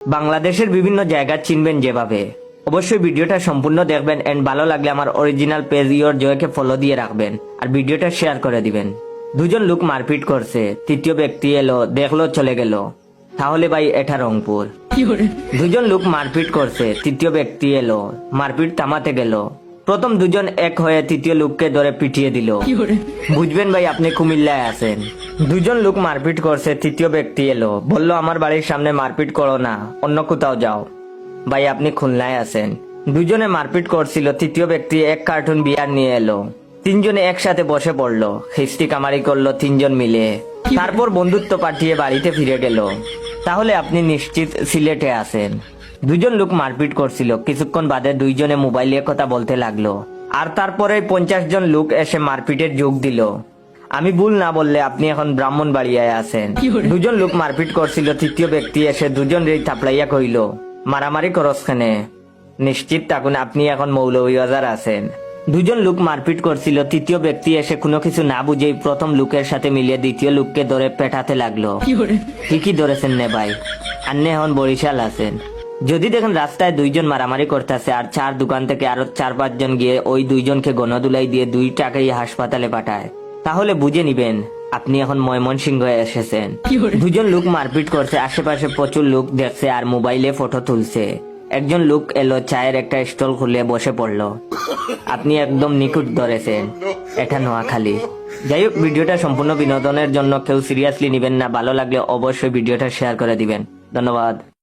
বাংলাদেশের বিভিন্ন জায়গা চিনবেন যেভাবে। অবশ্যই ভিডিওটা সম্পূর্ণ দেখবেন এন্ড ভালো লাগলে আমার অরিজিনাল পেজ ইওর জয়কে ফলো দিয়ে রাখবেন আর ভিডিওটা শেয়ার করে দিবেন। দুজন লোক মারপিট করছে তৃতীয় ব্যক্তি এলো দেখল চলে গেল। তাহলে ভাই এটা রংপুর। দুজন লোক মারপিট করছে তৃতীয় ব্যক্তি এলো মারপিট থামাতে গেল। প্রথম দুজন এক হয়ে তৃতীয় লোককে ধরে পিটিয়ে দিল। বুঝবেন ভাই আপনি কুমিল্লায় আছেন। দুজন লোক মারপিট করছে তৃতীয় ব্যক্তি এলো। বলল আমার বাড়ির সামনে মারপিট করো না অন্য কোথাও যাও। ভাই আপনি খুলনায় আছেন। দুজনে মারপিট করছিল তৃতীয় ব্যক্তি এক কার্টুন বিয়ার নিয়ে এলো। তিনজনে একসাথে বসে পড়ল খিস্তি কামারি করল তিনজন মিলে। তারপর বন্ধুত্ব পাঠিয়ে বাড়িতে ফিরে গেল। তাহলে আপনি নিশ্চিত সিলেটে আছেন? দুজন লোক মারপিট করছিল। কিছুক্ষণ বাদে দুইজনে মোবাইলে কথা বলতে লাগল। আর তারপরে পঞ্চাশ জন লোক এসে মারপিটের যোগ দিল। আমি ভুল না বললে আপনি এখন ব্রাহ্মণ বাড়িয়ায় আছেন দুজন লোক মারপিট করছিল তৃতীয় ব্যক্তি এসে দুজন রে থাপড়াইয়া কইল মারামারি করস খানে নিশ্চিত থাকুন আপনি এখন মৌলভীবাজার আছেন। দুজন লোক মারপিট করছিল তৃতীয় ব্যক্তি এসে কোনো কিছু না বুঝেই প্রথম লোকের সাথে মিলিয়ে দ্বিতীয় লোককে ধরে পেটাতে লাগল। ঠিকই ধরেছেন নে ভাই। আন্নে এখন বরিশাল আছেন। যদি দেখেন রাস্তায় দুইজন মারামারি করতেছে আর চার দোকান থেকে আরও চার পাঁচজন গিয়ে ওই দুইজনকে গণদুলাই দিয়ে দুই টাকাই হাসপাতালে পাঠায় তাহলে বুঝে নিবেন আপনি এখন ময়মনসিংহ এসেছেন। দুজন লোক মারপিট করছে আশেপাশে প্রচুর লোক দেখছে আর মোবাইলে ফটো তুলছে। একজন লোক এলো চায়ের একটা স্টল খুলে বসে পড়ল। আপনি একদম নিখুঁত ধরেছেন এটা নোয়াখালী। যাই হোক ভিডিওটা সম্পূর্ণ বিনোদনের জন্য কেউ সিরিয়াসলি নিবেন না ভালো লাগলে অবশ্যই ভিডিওটা শেয়ার করে দিবেন। ধন্যবাদ।